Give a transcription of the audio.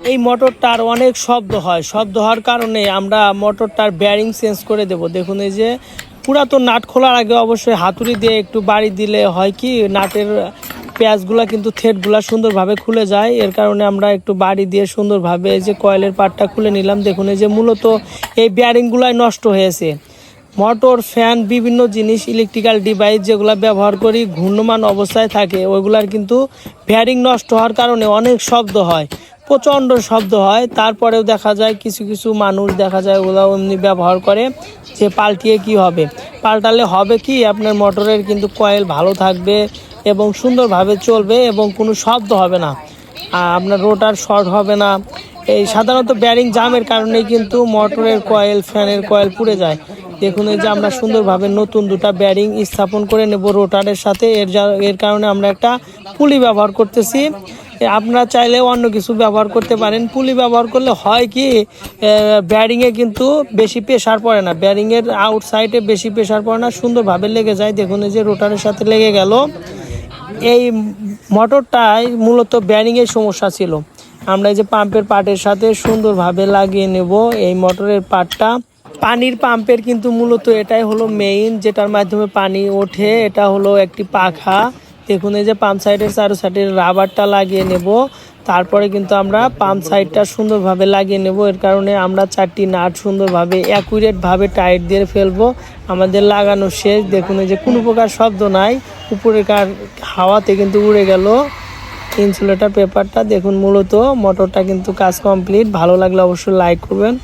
এই মোটরটার অনেক শব্দ হয়। শব্দ হওয়ার কারণে আমরা মোটরটার ব্যারিং চেঞ্জ করে দেব। দেখুন এই যে পুরাতন নাট খোলার আগে অবশ্যই হাতুড়ি দিয়ে একটু বাড়ি দিলে হয় কি, নাটের পেঁয়াজগুলা কিন্তু থ্রেডগুলা সুন্দরভাবে খুলে যায়। এর কারণে আমরা একটু বাড়ি দিয়ে সুন্দরভাবে এই যে কয়েলের পাটটা খুলে নিলাম। দেখুন এই যে মূলত এই ব্যারিংগুলাই নষ্ট হয়েছে। মোটর ফ্যান বিভিন্ন জিনিস ইলেকট্রিক্যাল ডিভাইস যেগুলো ব্যবহার করি, ঘূর্ণমান অবস্থায় থাকে, ওইগুলার কিন্তু ব্যারিং নষ্ট হওয়ার কারণে অনেক শব্দ হয়। প্রচণ্ড শব্দ হয়। তারপরেও দেখা যায় কিছু কিছু মানুষ দেখা যায় ওগুলো এমনি ব্যবহার করে যে পাল্টিয়ে কি হবে। পাল্টালে হবে কি? আপনার মোটরের কিন্তু কয়েল ভালো থাকবে এবং সুন্দরভাবে চলবে এবং কোনো শব্দ হবে না। আপনার রোটার শর্ট হবে না। এই সাধারণত ব্যারিং জামের কারণেই কিন্তু মোটরের কয়েল, ফ্যানের কয়েল পুড়ে যায়। দেখুন এই যে আমরা সুন্দরভাবে নতুন দুটা ব্যারিং স্থাপন করে নেব রোটারের সাথে। এর যা- এর কারণে আমরা একটা পুলি ব্যবহার করতেছি। আপনারা চাইলে অন্য কিছু ব্যবহার করতে পারেন। পুলি ব্যবহার করলে হয় কি ব্যারিংয়ে কিন্তু বেশি প্রেশার পড়ে না। ব্যারিংয়ের আউটসাইডে বেশি প্রেশার পড়ে না, সুন্দরভাবে লেগে যায়। দেখুন এই যে রোটারের সাথে লেগে গেল। এই মোটরটায় মূলত ব্যারিংয়ের সমস্যা ছিল। আমরা এই যে পাম্পের পাটের সাথে সুন্দরভাবে লাগিয়ে নেব এই মোটরের পাটটা। পানির পাম্পের কিন্তু মূলত এটাই হলো মেইন যেটার মাধ্যমে পানি ওঠে। এটা হলো একটি পাখা। দেখুন, এই যে পাম্প সাইডের চারো সাইডের রাবারটা লাগিয়ে নেব। তারপরে কিন্তু আমরা পাম্প সাইডটা সুন্দরভাবে লাগিয়ে নেব। এর কারণে আমরা চারটি নাট সুন্দরভাবে অ্যাকুরেটভাবে টাইট দিয়ে ফেলব। আমাদের লাগানো শেষ। দেখুন, এই যে কোনো প্রকার শব্দ নাই। উপরে কার হাওয়াতে কিন্তু উড়ে গেল। ইনসুলেটার পেপারটা দেখুন, মূলত মোটরটা কিন্তু কাজ কমপ্লিট ভালো লাগলে অবশ্যই লাইক করবেন।